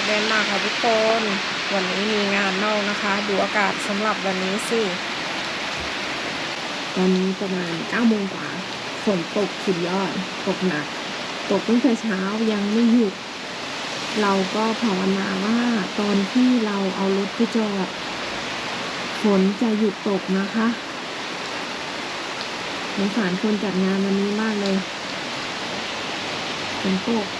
จากเดนมาร์กค่ะทุกคน วันนี้มีงานนอกนะคะ ดูอากาศสำหรับวันนี้สิ ตอนนี้ประมาณ9โมงกว่า ฝนตกสุดยอด ตกหนัก ตกตั้งแต่เช้ายังไม่หยุด เราก็ภาวนาว่าตอนที่เราเอารถไปจอด ฝนจะหยุดตกนะคะสงสารคนจัดงานวันนี้มากเลยฝนตก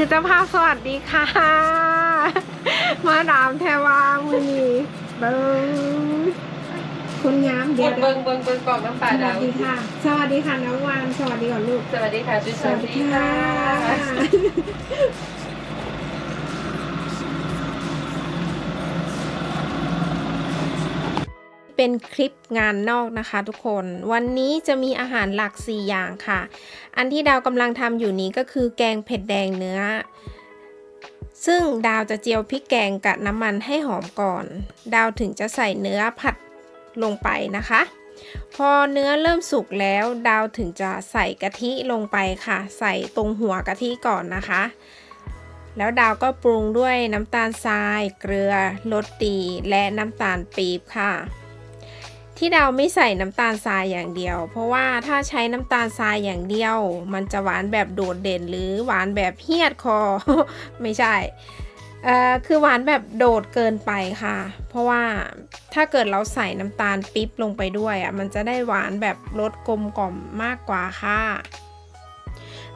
คือเจ้าภาพสวัสดีค่ะ มาดามแทวามือนีเบิ้งคุณงามเดี๋ยวเบิ้งเบิ้งเบิ้งกล่องน้ำปลาสดาวัสวดีค่ะ สวัสดีค่ะน้องวานสวัสดีก่อนลูก สวัสดีค่ะจุ๊ยสสวัวัสสดีดีค่ะ ค่ะ เป็นคลิปงานนอกนะคะทุกคน วันนี้จะมีอาหารหลัก 4 อย่างค่ะ อันที่ดาวกำลังทำอยู่นี้ก็คือแกงเผ็ดแดงเนื้อ ซึ่งดาวจะเจียวพริกแกงกับน้ำมันให้หอมก่อน ดาวถึงจะใส่เนื้อผัดลงไปนะคะ พอเนื้อเริ่มสุกแล้ว ดาวถึงจะใส่กะทิลงไปค่ะ ใส่ตรงหัวกะทิก่อนนะคะแล้วดาวก็ปรุงด้วยน้ำตาลทราย เกลือ รสดี และน้ำตาลปี๊บค่ะ ที่ดาไม่ใส่น้ำตาลทรายอย่างเดียว เพราะว่าถ้าใช้น้ำตาลทรายอย่างเดียว มันจะหวานแบบโดดเด่นหรือหวานแบบเฮียดคอ ไม่ใช่คือหวานแบบโดดเกินไปค่ะ เพราะว่าถ้าเกิดเราใส่น้ำตาลปิ๊บลงไปด้วยอะมันจะได้หวานแบบรสกลมกล่อมมากกว่าค่ะ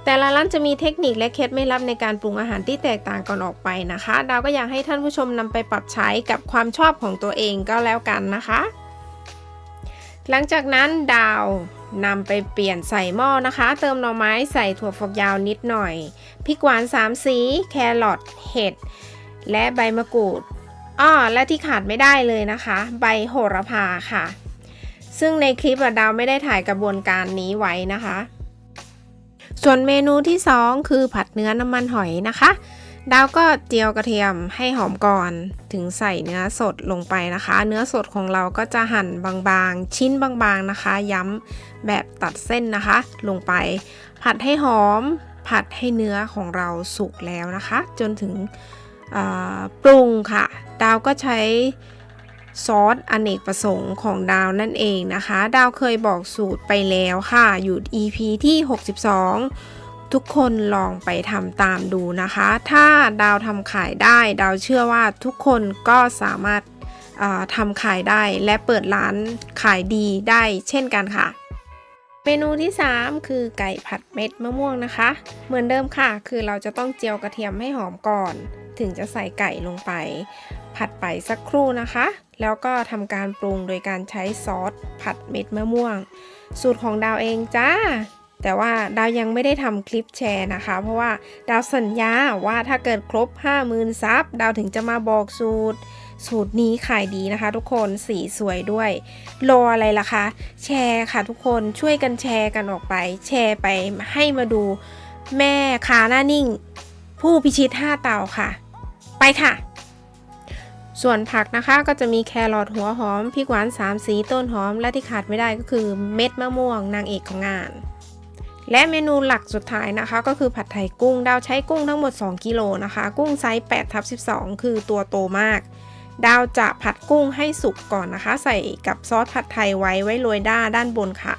แต่ละร้านจะมีเทคนิคและเคล็ดไม่ลับในการปรุงอาหารที่แตกต่างกันออกไปนะคะ ดาวก็อยากให้ท่านผู้ชมนำไปปรับใช้กับความชอบของตัวเองก็แล้วกันนะคะ หลังจากนั้นดาวนำไปเปลี่ยนใส่หม้อนะคะ เติมหน่อไม้ใส่ถั่วฝักยาวนิดหน่อยพริกหวาน3สีแครอทเห็ด และใบมะกรูดอ้อและที่ขาดไม่ได้เลยนะคะ ใบโหระพาค่ะ ซึ่งในคลิปดาวไม่ได้ถ่ายกระบวนการนี้ไว้นะคะ ส่วนเมนูที่ 2 คือผัดเนื้อน้ำมันหอยนะคะ ดาวก็เจียวกระเทียมให้หอมก่อนถึงใส่เนื้อสดลงไปนะคะ เนื้อสดของเราก็จะหั่นบางๆ ชิ้นบางๆนะคะ ย้ำแบบตัดเส้นนะคะ ลงไป ผัดให้หอม ผัดให้เนื้อของเราสุกแล้วนะคะ จนถึงปรุงค่ะ ดาวก็ใช้ซอสอเนกประสงค์ของดาวนั่นเองนะคะ ดาวเคยบอกสูตรไปแล้วค่ะ อยู่ EP ที่ 62 ทุกคนลองไปทำตามดูนะคะ ถ้าดาวทำขายได้ ดาวเชื่อว่าทุกคนก็สามารถทำขายได้และเปิดร้านขายดีได้เช่นกันค่ะ เมนูที่ 3 คือไก่ผัดเม็ดมะม่วงนะคะ เหมือนเดิมค่ะ คือเราจะต้องเจียวกระเทียมให้หอมก่อน ถึงจะใส่ไก่ลงไป ผัดไปสักครู่นะคะ แล้วก็ทำการปรุงโดยการใช้ซอสผัดเม็ดมะม่วง สูตรของดาวเองจ้า แต่ว่าดาวยังไม่ได้ทำคลิปแชร์นะคะ เพราะว่าดาวสัญญาว่าถ้าเกิดครบ 50,000ซับดาวถึงจะมาบอกสูตร สูตรนี้ขายดีนะคะ ทุกคนสีสวยด้วย รออะไรล่ะคะ แชร์ค่ะทุกคนช่วยกันแชร์กันออกไป แชร์ไปให้มาดูแม่ขาหน้านิ่ง ผู้พิชิต5เต่าค่ะ ไปค่ะส่วนผักนะคะก็จะมีแครอทหัวหอมพริกหวาน3สีต้นหอมและที่ขาดไม่ได้ก็คือเม็ดมะม่วงนางเอกของงาน และเมนูหลักสุดท้ายนะคะ ก็คือผัดไทยกุ้ง ดาวใช้กุ้งทั้งหมด 2 กิโลนะคะ กุ้งไซส์8ทับ12 คือตัวโตมาก ดาวจะผัดกุ้งให้สุกก่อนนะคะ ใส่กับซอสผัดไทยไว้ไว้โรยด้าด้านบนค่ะ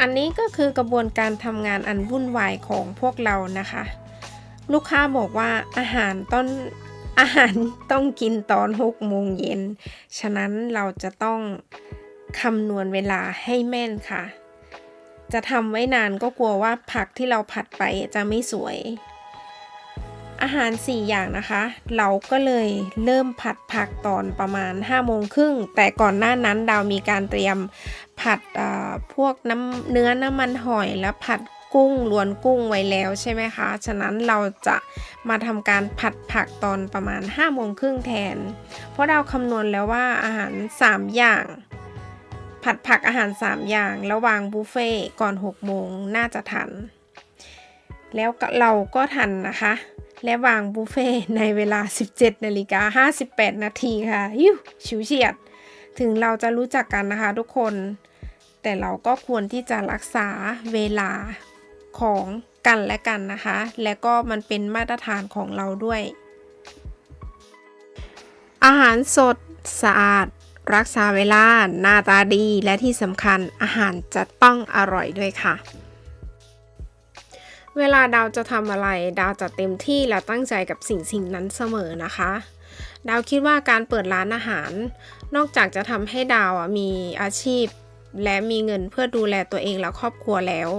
อันนี้ก็คือกระบวนการทำงานอันวุ่นวายของพวกเรานะคะ ลูกค้าบอกว่าอาหารต้นอาหารต้องกินตอน6โมงเย็น ฉะนั้นเราจะต้องคำนวณเวลาให้แม่นค่ะ จะทำไว้นานก็กลัวว่าผักที่เราผัดไปจะไม่สวย อาหาร 4 อย่างนะคะ เราก็เลยเริ่มผัดผักตอนประมาณ5โมงครึ่งแต่ก่อนหน้านั้นดาวมีการเตรียมผัดพวกน้ำเนื้อน้ำมันหอยและผัดกุ้งลวนกุ้งไว้แล้วใช่ไหมคะ ฉะนั้นเราจะมาทำการผัดผักตอนประมาณ5โมงครึ่งแทน เพราะเราคำนวณแล้วว่าอาหาร 3 อย่าง ผัดผักอาหาร 3 อย่างแล้ววางบุฟเฟ่ก่อน 6 โมงน่าจะทัน แล้วเราก็ทันนะคะ และวางบุฟเฟ่ในเวลา 17นาฬิกา58 นาทีค่ะยิวชิวเฉียด ถึงเราจะรู้จักกันนะคะทุกคน แต่เราก็ควรที่จะรักษาเวลาของกันและกันนะคะ และก็มันเป็นมาตรฐานของเราด้วย อาหารสดสะอาด รักษาเวลา หน้าตาดี และที่สำคัญอาหารจะต้องอร่อยด้วยค่ะ เวลาดาวจะทำอะไร ดาวจะเต็มที่และตั้งใจกับสิ่งสิ่งนั้นเสมอนะคะ ดาวคิดว่าการเปิดร้านอาหาร นอกจากจะทำให้ดาวมีอาชีพ และมีเงินเพื่อดูแลตัวเองและครอบครัวแล้ว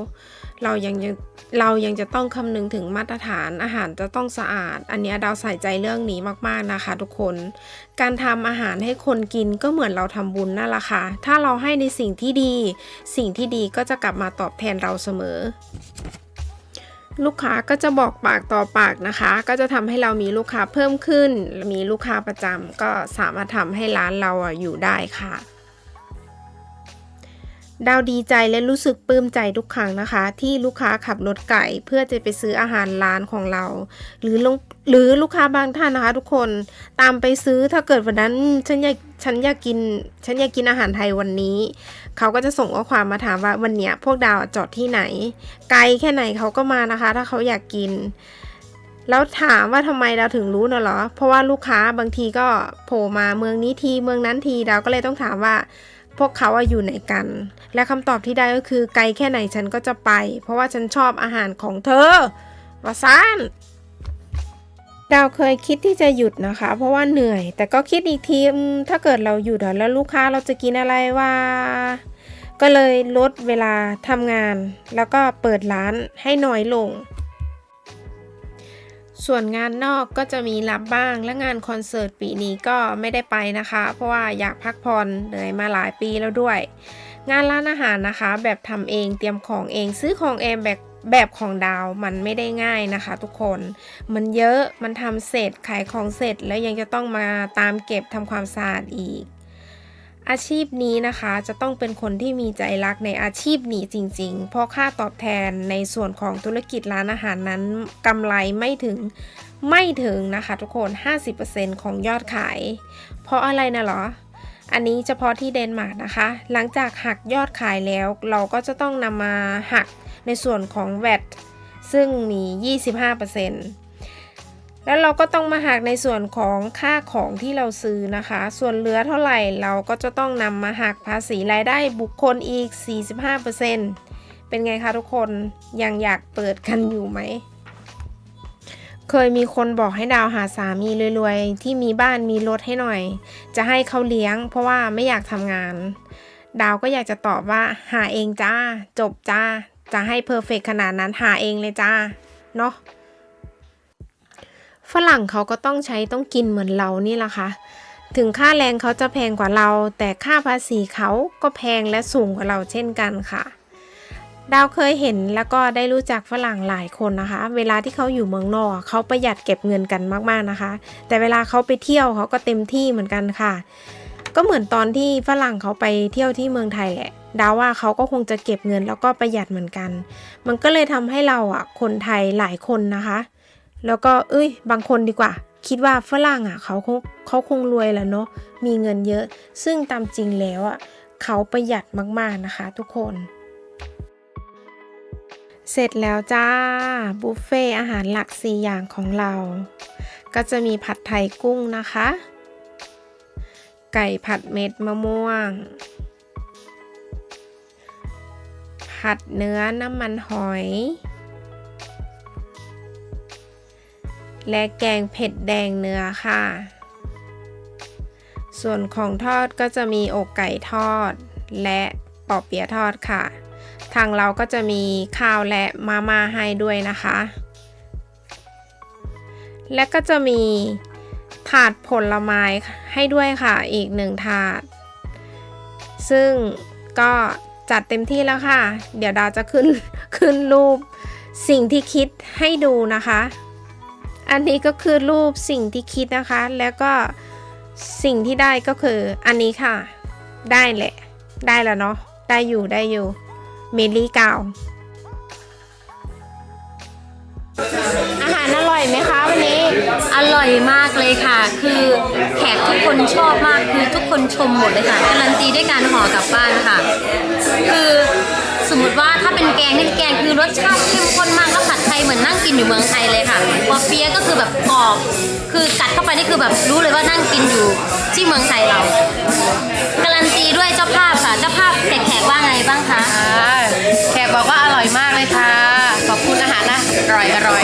เรายังยังเรายังจะต้องคำนึงถึงมาตรฐานอาหารจะต้องสะอาด อันนี้ดาวใส่ใจเรื่องนี้มากๆนะคะ ทุกคน การทำอาหารให้คนกินก็เหมือนเราทำบุญนั่นแหละค่ะ ถ้าเราให้ในสิ่งที่ดี สิ่งที่ดีก็จะกลับมาตอบแทนเราเสมอ ลูกค้าก็จะบอกปากต่อปากนะคะ ก็จะทำให้เรามีลูกค้าเพิ่มขึ้น มีลูกค้าประจำก็สามารถทำให้ร้านเราอยู่ได้ค่ะ ดาวดีใจและรู้สึกปลื้มใจทุกครั้งนะคะ ที่ลูกค้าขับรถไก่เพื่อจะไปซื้ออาหารร้านของเรา หรือลงหรือลูกค้าบางท่านนะคะ ทุกคนตามไปซื้อถ้าเกิดวันนั้นฉันอยากฉันอยากกิน ฉันอยากกินอาหารไทยวันนี้ เขาก็จะส่งข้อความมาถามว่าวันเนี้ยพวกดาวจอดที่ไหน ไกลแค่ไหนเขาก็มานะคะ ถ้าเขาอยากกิน แล้วถามว่าทำไมเราถึงรู้น่ะเหรอ เพราะว่าลูกค้าบางทีก็โผล่มาเมืองนี้ทีเมืองนั้นทีดาวก็เลยต้องถามว่า พวกเขาอะอยู่ไหนกัน และคำตอบที่ได้ก็คือไกลแค่ไหนฉันก็จะไป เพราะว่าฉันชอบอาหารของเธอวาซานดาวเคยคิดที่จะหยุดนะคะ เพราะว่าเหนื่อย แต่ก็คิดอีกทีถ้าเกิดเราหยุดแล้วลูกค้าเราจะกินอะไรว่าก็เลยลดเวลาทำงาน แล้วก็เปิดร้านให้น้อยลง ส่วนงานนอกก็จะมีรับบ้างและงานคอนเสิร์ตปีนี้ก็ไม่ได้ไปนะคะ เพราะว่าอยากพักผ่อนเหนื่อยมาหลายปีแล้วด้วย งานร้านอาหารนะคะ แบบทำเองเตรียมของเองซื้อของเองแบบแบบของดาวมันไม่ได้ง่ายนะคะ ทุกคน มันเยอะมันทำเสร็จขายของเสร็จแล้วยังจะต้องมาตามเก็บทำความสะอาดอีก อาชีพนี้นะคะจะต้องเป็นคนที่มีใจรักในอาชีพนี้จริง ๆ เพราะค่าตอบแทนในส่วนของธุรกิจร้านอาหารนั้นกำไรไม่ถึงไม่ถึงนะคะทุกคน 50%ของยอดขาย เพราะอะไรนะเหรอ อันนี้เฉพาะที่เดนมาร์กนะคะ หลังจากหักยอดขายแล้ว เราก็จะต้องนำมาหักในส่วนของ VAT ซึ่งมี 25% แล้วเราก็ต้องมาหักในส่วนของค่าของที่เราซื้อนะคะ ส่วนเหลือเท่าไหร่เราก็จะต้องนำมาหักภาษีรายได้บุคคลอีก 45%เป็นไงคะทุกคนยังอยากเปิดกันอยู่ไหม เคยมีคนบอกให้ดาวหาสามีรวยๆ ที่มีบ้านมีรถให้หน่อย จะให้เขาเลี้ยง เพราะว่าไม่อยากทำงาน ดาวก็อยากจะตอบว่าหาเองจ้า จบจ้า จะให้เพอร์เฟกขนาดนั้นหาเองเลยจ้า เนาะ ฝรั่งเขาก็ต้องใช้ต้องกินเหมือนเรานี่แหละค่ะ ถึงค่าแรงเขาจะแพงกว่าเรา แต่ค่าภาษีเขาก็แพงและสูงกว่าเราเช่นกันค่ะ ดาวเคยเห็นแล้วก็ได้รู้จักฝรั่งหลายคนนะคะ เวลาที่เขาอยู่เมืองนอกเขาประหยัดเก็บเงินกันมากๆนะคะ แต่เวลาเขาไปเที่ยวเขาก็เต็มที่เหมือนกันค่ะ ก็เหมือนตอนที่ฝรั่งเขาไปเที่ยวที่เมืองไทยแหละดาวว่าเขาก็คงจะเก็บเงินแล้วก็ประหยัดเหมือนกัน มันก็เลยทำให้เราอะคนไทยหลายคนนะคะ แล้วก็เอ้ย บางคนดีกว่า คิดว่าฝรั่งอะเขาคงเขาคงรวยแหล้วเนาะมีเงินเยอะ ซึ่งตามจริงแล้วอะเขาประหยัดมากๆนะคะ ทุกคน เสร็จแล้วจ้าบุฟเฟ่อาหารหลัก 4 อย่างของเรา ก็จะมีผัดไทยกุ้งนะคะ ไก่ผัดเม็ดมะม่วง ผัดเนื้อน้ำมันหอย และแกงเผ็ดแดงเนื้อค่ะ ส่วนของทอดก็จะมีอกไก่ทอด และปอเปี๊ยะทอดค่ะ ทางเราก็จะมีข้าวและมาม่าให้ด้วยนะคะ และก็จะมีถาดผลไม้ให้ด้วยค่ะอีกหนึ่งถาด ซึ่งก็จัดเต็มที่แล้วค่ะ เดี๋ยวดาวจะขึ้นขึ้นรูปสิ่งที่คิดให้ดูนะคะ อันนี้ก็คือรูปสิ่งที่คิดนะคะ แล้วก็สิ่งที่ได้ก็คืออันนี้ค่ะ ได้แหละ ได้แล้วเนาะ ได้อยู่ได้อยู่ เมลี่กาว อาหารอร่อยไหมคะวันนี้ อร่อยมากเลยค่ะ คือแขกทุกคนชอบมาก คือทุกคนชมหมดเลยค่ะ การันตีด้วยการห่อกลับบ้านค่ะ คือ สมมติว่าถ้าเป็นแกงนี่แกงคือรสชาติเข้มข้นมากแล้วผัดไทยเหมือนนั่งกินอยู่เมืองไทยเลยค่ะปอเปี๊ยะก็คือแบบกรอบ คือกัดเข้าไปนี่คือแบบรู้เลยว่านั่งกินอยู่ที่เมืองไทยเรา การันตีด้วยเจ้าภาพค่ะ เจ้าภาพแขกๆว่าไงบ้างคะแขกบอกว่าอร่อยมากเลยค่ะ ขอบคุณอาหารนะอร่อยอร่อย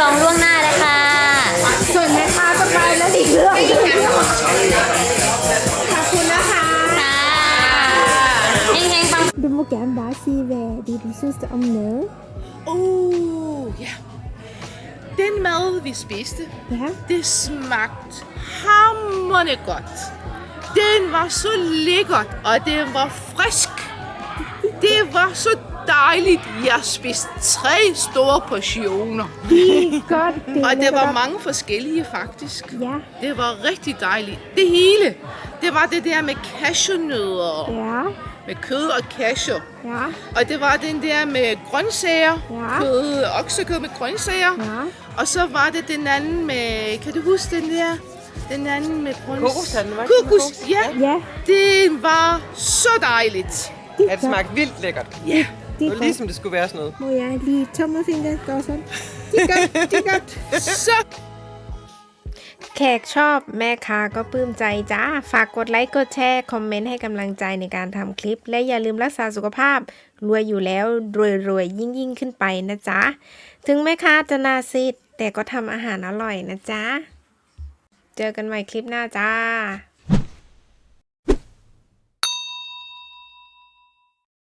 จองล่วงหน้าเลยค่ะ ส่วนแม่ค้าก็ไปแล้วอีกเรื่องหนึ่งขอบคุณนะคะ ค่ะเฮงๆปัง Du må gerne bare sige, hvad det du synes om mad. Uh, ja. Den mad, vi spiste, Ja. det smagte hammerende godt. Den var så lækkert, og den var frisk. Det var så dejligt. Jeg spiste tre store portioner. Godt, det Og det var godt. mange forskellige, faktisk. Ja, Det var rigtig dejligt. Det hele. Det var det der med cashewnødder. ja, Med kød og cashew. ja, Og det var den der med grøntsager. Ja. Kød, oksekød med grøntsager. ja. Og så var det den anden med, kan du huske den der? Den anden med grøns... Var det Kokos, kokos? ja. Ja, Det var så dejligt. det det smagte vildt lækkert. Ja. Det Det er var godt. ligesom det skulle være sådan noget. Må jeg lige tommelfinger gå sådan? Det er godt, det er godt. Så แขกชอบแม่ค้าก็ปลื้มใจจ้า ฝากกดไลค์ กดแชร์ คอมเมนต์ให้กำลังใจในการทำคลิป และอย่าลืมรักษาสุขภาพ รวยอยู่แล้ว รวยๆยิ่งยิ่งๆขึ้นไปนะจ๊ะ ถึงแม่ค้าจะหนาซีดแต่ก็ทำอาหารอร่อยนะจ๊ะ เจอกันใหม่คลิปหน้าจ้า